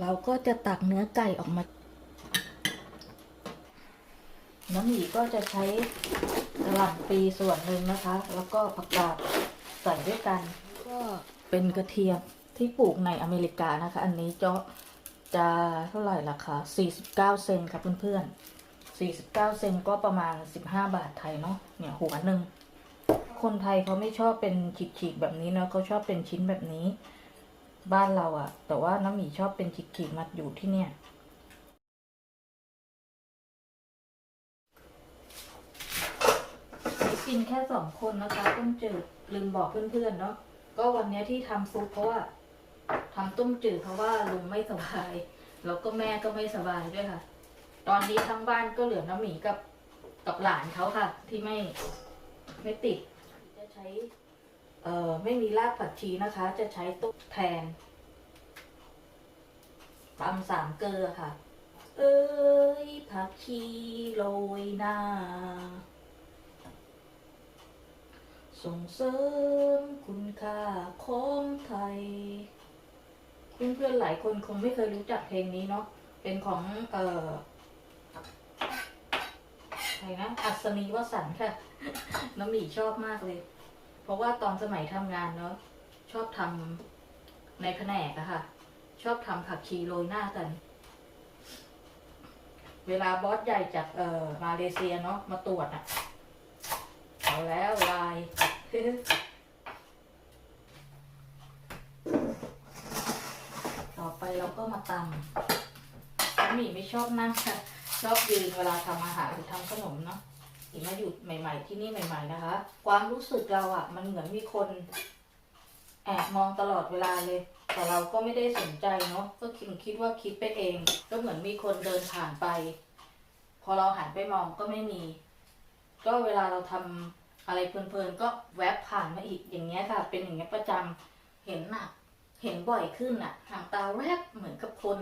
เราก็จะตักเนื้อไก่ออกมา น้ำหมี่ก็จะใช้กระหล่ำปีส่วนหนึ่งนะคะ แล้วก็ผักกาดใส่ด้วยกัน ก็เป็นกระเทียมที่ปลูกในอเมริกานะคะ อันนี้จะจะเท่าไหร่ราคา49 เซนค่ะเพื่อนๆ 49 เซนก็ประมาณ 15 บาทไทยเนาะ เนี่ยหัวหนึ่ง คนไทยเขาไม่ชอบเป็นฉีกๆแบบนี้เนาะเขาชอบเป็นชิ้นแบบนี้ บ้านเราอะแต่ว่าน้ำหมีชอบเป็นฉีกๆมาอยู่ที่เนี่ยกินแค่สองคนนะคะต้มจืดลืมบอกเพื่อนๆเนาะก็วันเนี้ยที่ทำซุปเพราะว่าทำต้มจืดเพราะว่าลุงไม่สบาย แล้วก็แม่ก็ไม่สบายด้วยค่ะ ตอนนี้ทั้งบ้านก็เหลือน้ำหมีกับกับหลานเขาค่ะ ที่ไม่ไม่ติดจะใช้ เอ่อไม่มีรากผักชีนะคะ จะใช้ต้มแทนตำสามเกลือค่ะ เอ้ยผักชีโรยหน้า ส่งเสริมคุณค่าของไทย เพื่อนๆหลายคนคงไม่เคยรู้จักเพลงนี้เนาะเป็นของเอ่อใครนะอัศนีวสันต์ค่ะ น้ำหมีชอบมากเลย เพราะว่าตอนสมัยทำงานเนาะชอบทำในแผนกอะค่ะ ชอบทำผักชีโรยหน้ากัน เวลาบอสใหญ่จากเอ่อมาเลเซียเนาะมาตรวจอะเอาแล้วลายต่อไปเราก็มาตำน้ำหมี่ไม่ชอบนั่งค่ะ ชอบยืนเวลาทำอาหารหรือทำขนมเนาะ อีมาอยู่ใหม่ ๆ ที่นี่ใหม่ ๆ นะคะ ความรู้สึกเราอะมันเหมือนมีคนแอบมองตลอดเวลาเลย แต่เราก็ไม่ได้สนใจเนาะก็คิดคิดว่าคิดไปเอง ก็เหมือนมีคนเดินผ่านไป พอเราหันไปมองก็ไม่มี ก็เวลาเราทำอะไรเพลินๆก็แวบผ่านมาอีกอย่างเงี้ยค่ะ เป็นอย่างเงี้ยประจำเห็นหน่ะเห็นบ่อยขึ้นน่ะหางตาแวบเหมือนกับคน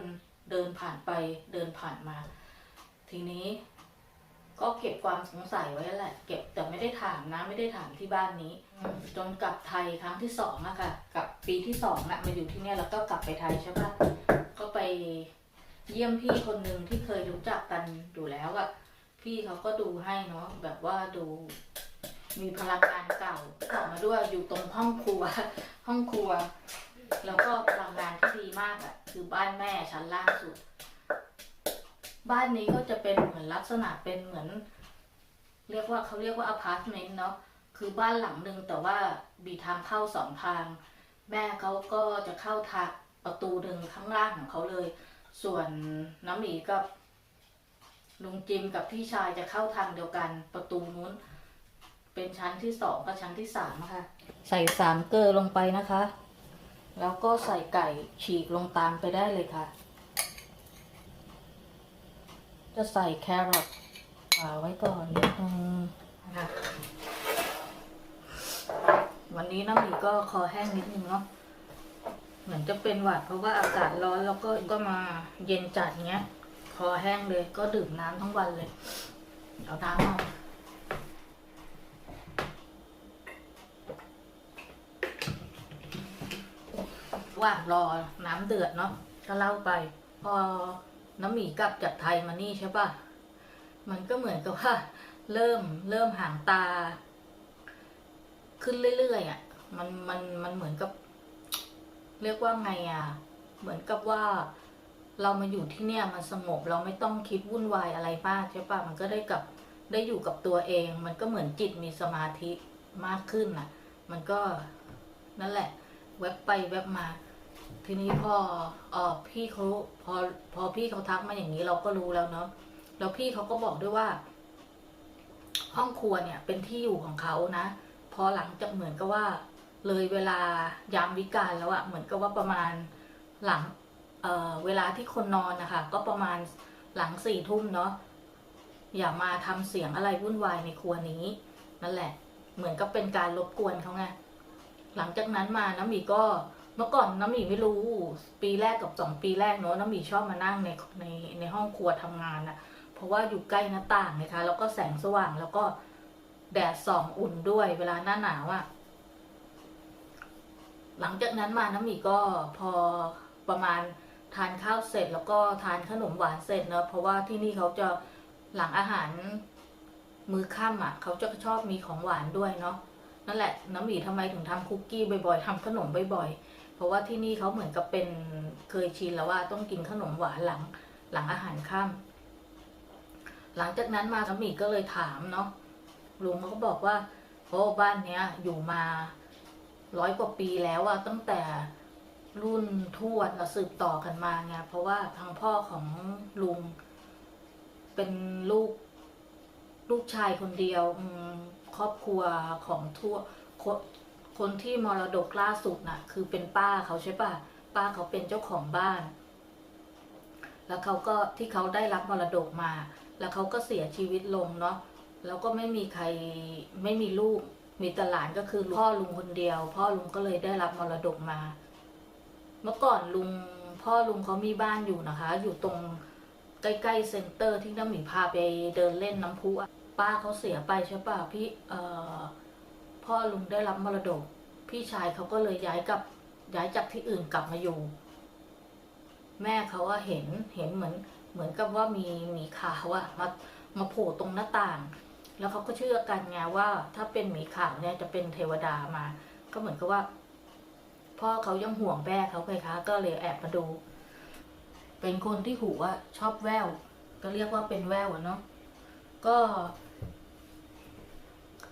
เดินผ่านไปเดินผ่านมา ทีนี้ ก็เก็บความสงสัยไว้แหละ เก็บแต่ไม่ได้ถามนะ ไม่ได้ถามที่บ้านนี้ จนกลับไทยครั้งที่สองอะค่ะกลับปีที่สองอะมาอยู่ที่เนี่ยแล้วก็กลับไปไทยใช่ปะก็ไปเยี่ยมพี่คนหนึ่งที่เคยรู้จักกันอยู่แล้วอะพี่เขาก็ดูให้เนาะแบบว่าดู มีพลังงานเก่าออกมาด้วยอยู่ตรงห้องครัว ห้องครัว แล้วก็พลังงานที่ดีมากอะคือบ้านแม่ชั้นล่างสุด บ้านนี้ก็จะเป็นเหมือนลักษณะเป็นเหมือน เรียกว่าเขาเรียกว่าอพาร์ตเมนต์เนาะคือบ้านหลังหนึ่งแต่ว่ามีทางเข้าสองทาง แม่เขาก็จะเข้าทางประตูหนึ่งข้างล่างของเขาเลย ส่วนน้ำหมีกับลุงจิมกับพี่ชายจะเข้าทางเดียวกันประตูนู้น เป็นชั้นที่สองกับชั้นที่สามค่ะ ใส่สามเกลือลงไปนะคะ แล้วก็ใส่ไก่ฉีกลงตามไปได้เลยค่ะ จะใส่แครอทอ่าไว้ก่อนนิดนึงนะคะวันนี้น้ำหมีก็คอแห้งนิดนึงเนาะเหมือนจะเป็นหวัดเพราะว่าอากาศร้อนแล้วก็ก็มาเย็นจัดเงี้ย คอแห้งเลยก็ดื่มน้ำทั้งวันเลย เอาน้ำเอาว่ารอน้ำเดือดเนาะก็เล่าไป พอ น้ำหมีกลับจากไทยมานี่ใช่ปะมันก็เหมือนกับว่า เริ่มเริ่มห่างตา ขึ้นเรื่อยๆอะ มันมันมันเหมือนกับ เรียกว่าไงอะ เหมือนกับว่าเรามาอยู่ที่เนี่ยมันสงบเราไม่ต้องคิดวุ่นวายอะไรมากใช่ปะมันก็ได้กับได้อยู่กับตัวเอง มันก็เหมือนจิตมีสมาธิมากขึ้นน่ะ มันก็นั่นแหละแวบไปแวบมา ทีนี้พอเออพี่เขาพอพอพี่เขาทักมาอย่างนี้เราก็รู้แล้วเนาะแล้วพี่เขาก็บอกด้วยว่า ห้องครัวเนี่ย เป็นที่อยู่ของเขานะพอหลังจากเหมือนกับว่า เลยเวลายามวิกาลแล้วอะเหมือนกับว่าประมาณหลังเอ่อเวลาที่คนนอนนะคะก็ประมาณหลังสี่ทุ่มเนาะอย่ามาทำเสียงอะไรวุ่นวายในครัวนี้ นั่นแหละ เหมือนกับเป็นการรบกวนเขาไงหลังจากนั้นมาน้ำหมีก็ เมื่อก่อนน้ำหมีไม่รู้ ปีแรกกับสองปีแรกเนาะน้ำหมีชอบมานั่งในในในห้องครัวทำงานอะเพราะว่าอยู่ใกล้หน้าต่างนะคะ แล้วก็แสงสว่างแล้วก็แดดส่องอุ่นด้วย เวลาหน้าหนาวอะหลังจากนั้นมาน้ำหมีก็พอประมาณทานข้าวเสร็จ แล้วก็ทานขนมหวานเสร็จเนอะเพราะว่าที่นี่เขาจะหลังอาหารมื้อค่ำอะเขาจะชอบมีของหวานด้วยเนาะนั่นแหละน้ำหมีทำไมถึงทำคุกกี้บ่อยๆทำขนมบ่อยๆ เพราะว่าที่นี่เขาเหมือนกับเป็นเคยชินแล้วว่าต้องกินขนมหวานหลังหลังอาหารค่ำหลังจากนั้นมาน้ำหมีก็เลยถามเนาะลุงเขาก็บอกว่าโอ้บ้านเนี้ยอยู่มาร้อยกว่าปีแล้วอะตั้งแต่รุ่นทวดเราสืบต่อกันมาไงเพราะว่าทางพ่อของลุง เป็นลูกลูกชายคนเดียวครอบครัวของทวด คนที่มรดกล่าสุดน่ะ คือเป็นป้าเขาใช่ป่ะป้าเขาเป็นเจ้าของบ้าน แล้วเขาก็ที่เขาได้รับมรดกมา แล้วเขาก็เสียชีวิตลงเนาะแล้วก็ไม่มีใครไม่มีลูก มีแต่หลานก็คือพ่อลุงคนเดียว พ่อลุงก็เลยได้รับมรดกมา เมื่อก่อนลุงพ่อลุงเขามีบ้านอยู่นะคะ อยู่ตรงใกล้ๆเซ็นเตอร์ที่น้ำหมีพาไปเดินเล่นน้ำพุป้าเขาเสียไปใช่ป่ะพี่เอ่อ พ่อลุงได้รับมรดก พี่ชายเขาก็เลยย้ายกลับย้ายจากที่อื่นกลับมาอยู่ แม่เขาว่าเห็นเห็นเหมือน เหมือนกับว่ามีหมีขาวอะมามาโผล่ตรงหน้าต่าง แล้วเขาก็เชื่อกันไงว่า ถ้าเป็นหมีขาวเนี่ยจะเป็นเทวดามา ก็เหมือนกับว่า พ่อเขายังห่วงแม่เขาไงคะก็เลยแอบมาดู เป็นคนที่หูว่าชอบแววก็เรียกว่าเป็นแววเนาะก็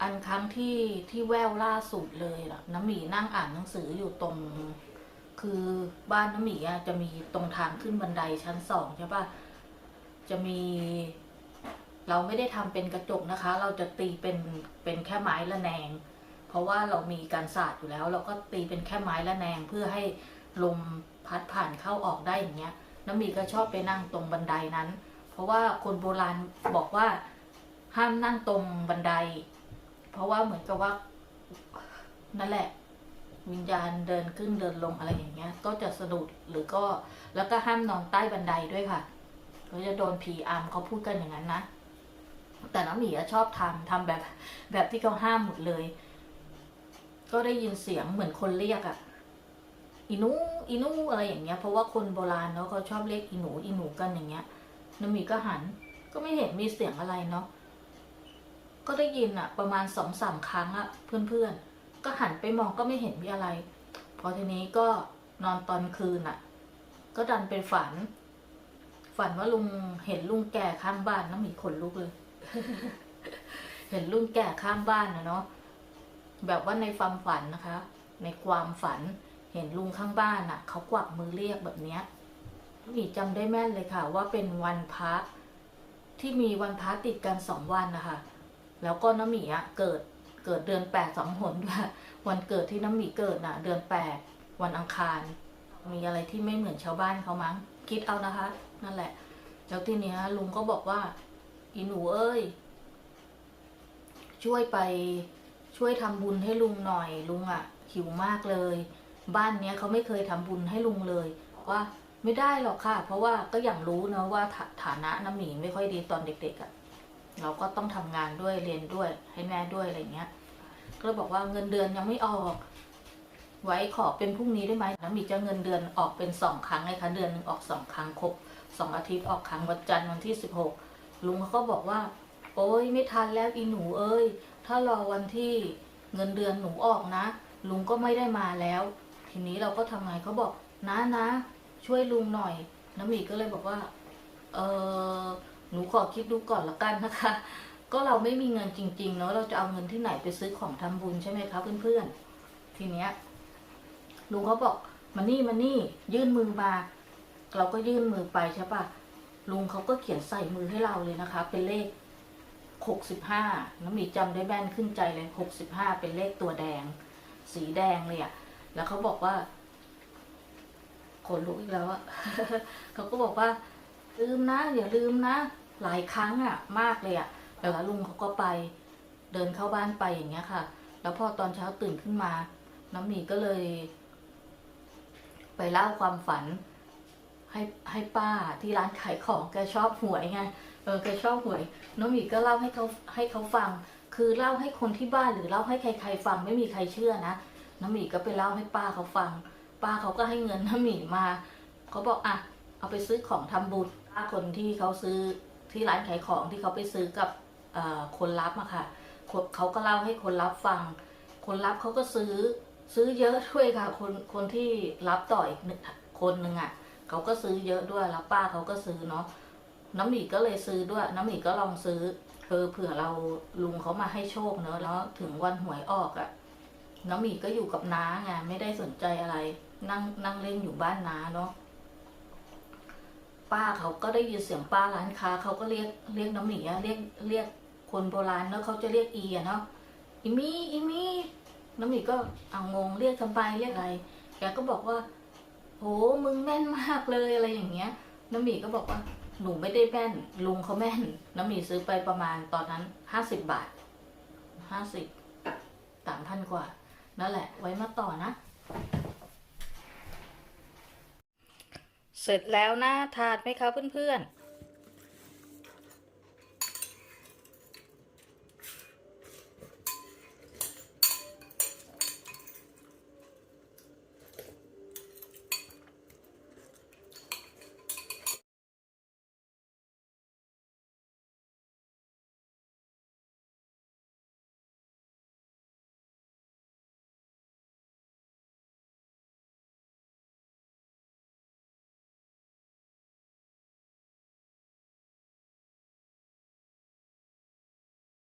อันครั้งที่ที่แววล่าสุดเลยล่ะน้ำหมีนั่งอ่านหนังสืออยู่ตรง คือบ้านน้ำหมีอะจะมีตรงทางขึ้นบันไดชั้นสองใช่ปะจะมี เราไม่ได้ทำเป็นกระจกนะคะ เราจะตีเป็นเป็นแค่ไม้ละแนง เพราะว่าเรามีการสาดอยู่แล้ว เราก็ตีเป็นแค่ไม้ละแนงเพื่อให้ลมพัดผ่านเข้าออกได้อย่างเงี้ย น้ำมีก็ชอบไปนั่งตรงบันไดนั้น เพราะว่าคนโบราณบอกว่าห้ามนั่งตรงบันได เพราะว่าเหมือนกับว่า นั่นแหละ วิญญาณเดินขึ้นเดินลงอะไรอย่างเงี้ย ก็จะสะดุดหรือก็แล้วก็ห้ามนอนใต้บันไดด้วยค่ะเขาจะโดนผีอำเขาพูดกันอย่างนั้นนะ แต่น้ำหมีชอบทำทำแบบ แบบที่เขาห้ามหมดเลย ก็ได้ยินเสียงเหมือนคนเรียกอะอีนูอีนูอะไรอย่างเงี้ย เพราะว่าคนโบราณเนาะเขาชอบเรียกอีหนูอีหนูกันอย่างเงี้ยน้ำหมีก็หัน ก็ไม่เห็นมีเสียงอะไรเนาะ ก็ได้ยินอะประมาณสองสามครั้งอะเพื่อนๆ ก็หันไปมองก็ไม่เห็นมีอะไร พอทีนี้ก็นอนตอนคืนอะก็ดันเป็นฝัน ฝันว่าลุงเห็นลุงแก่ข้างบ้านน้ำหมีขนลุกเลย เห็นลุงแก่ข้างบ้านนะเนาะแบบว่าในความฝันนะคะ ในความฝันเห็นลุงข้างบ้านน่ะเขากวักมือเรียกแบบเนี้ยหมีจำได้แม่นเลยค่ะ ว่าเป็นวันพระที่มีวันพระติดกันสองวันนะคะ แล้วก็น้ำหมีอะเกิดเกิดเดือนแปดสองหนด้วยวันเกิดที่น้ำหมีเกิดน่ะ เดือนแปดวันอังคาร มีอะไรที่ไม่เหมือนชาวบ้านเขามั้ง คิดเอานะคะ นั่นแหละ แล้วทีเนี้ยลุงก็บอกว่า อีหนูเอ้ย ช่วยไปช่วยทำบุญให้ลุงหน่อย ลุงอะ่ะ หิวมากเลย บ้านเนี้ยเขาไม่เคยทำบุญให้ลุงเลยว่าไม่ได้หรอกค่ะ เพราะว่าก็อย่างรู้เนะว่าฐาฐานะน้ำหมีไม่ค่อยดีตอนเด็กๆอะ่ะ เราก็ต้องทำงานด้วยเรียนด้วยให้แม่ด้วยอะไรเงี้ย ก็เลยบอกว่าเงินเดือนยังไม่ออก ไว้ขอเป็นพรุ่งนี้ได้ไหมน้ำมีจะเงินเดือนออกเป็นสองครั้งไงคะเดือนหนึ่งออกสองครั้งครบสองอาทิตย์ออกครั้งวันจันทร์วันที่สิบหกลุงเขาก็บอกว่า โอ้ยไม่ทันแล้วอีหนูเอ้ย ถ้ารอวันที่เงินเดือนหนูออกนะ ลุงก็ไม่ได้มาแล้ว ทีนี้เราก็ทำไงเขาบอกนะนะช่วยลุงหน่อยน้ำหมีก็เลยบอกว่า เออ หนูขอคิดดูก่อนละกันนะคะ ก็เราไม่มีเงินจริงๆเนาะเราจะเอาเงินที่ไหนไปซื้อของทำบุญใช่ไหมคะเพื่อนๆ ทีเนี้ยลุงเขาบอกมานี่มานี่ ยื่นมือมาเราก็ยื่นมือไปใช่ปะลุงเขาก็เขียนใส่มือให้เราเลยนะคะ เป็นเลขหกสิบห้าน้ำมีจำได้แม่นขึ้นใจเลยหกสิบห้าเป็นเลขตัวแดง สีแดงเลยอะแล้วเขาบอกว่าขนลุกอีกแล้วอะเขาก็บอกว่า ลืมนะอย่าลืมนะ หลายครั้งอะมากเลยอะแล้วลุงเขาก็ไปเดินเข้าบ้านไปอย่างเงี้ยค่ะ แล้วพอตอนเช้าตื่นขึ้นมา น้ำหมีก็เลย ไปเล่าความฝัน ให้ให้ป้าที่ร้านขายของแกชอบหวยไงเออแกชอบหวย น้องหมีก็เล่าให้เขาให้เขาฟัง คือเล่าให้คนที่บ้านหรือเล่าให้ใครๆฟังไม่มีใครเชื่อนะน้องหมีก็ไปเล่าให้ป้าเขาฟัง ป้าเขาก็ให้เงินน้องหมีมาเขาบอกอะเอาไปซื้อของทำบุญถ้าคนที่เขาซื้อ ที่ร้านขายของที่เขาไปซื้อกับคนรับอะค่ะเขาก็เล่าให้คนรับฟัง คนรับเขาก็ซื้อซื้อเยอะด้วยค่ะ คนคนที่รับต่ออีกหนึ่งคนหนึ่งอะเขาก็ซื้อเยอะด้วยแล้วป้าเขาก็ซื้อเนาะน้ำหมีก็เลยซื้อด้วย น้ำหมีก็ลองซื้อเออเผื่อเราลุงเขามาให้โชคเนอะแล้วถึงวันหวยออกอะน้ำหมีก็อยู่กับน้าไงไม่ได้สนใจอะไร นั่งนั่งเล่นอยู่บ้านน้าเนาะ ป้าเขาก็ได้ยินเสียงป้าร้านค้าเขาก็เรียกเรียกน้ำหมีอะเรียกเรียกคนโบราณเนาะเขาจะเรียกอีอะเนาะอีมี่อีมี่น้ำหมีก็เอางงเรียกทำไมเรียกอะไรแกก็บอกว่าโหมึงแม่นมากเลยอะไรอย่างเงี้ย น้ำหมีก็บอกว่าหนูไม่ได้แม่นลุงเขาแม่น น้ำหมีซื้อไปประมาณตอนนั้นห้าสิบบาทห้าสิบสามพันกว่า นั่นแหละ ไว้มาต่อนะ เสร็จแล้วนะทานไหมคะเพื่อนๆ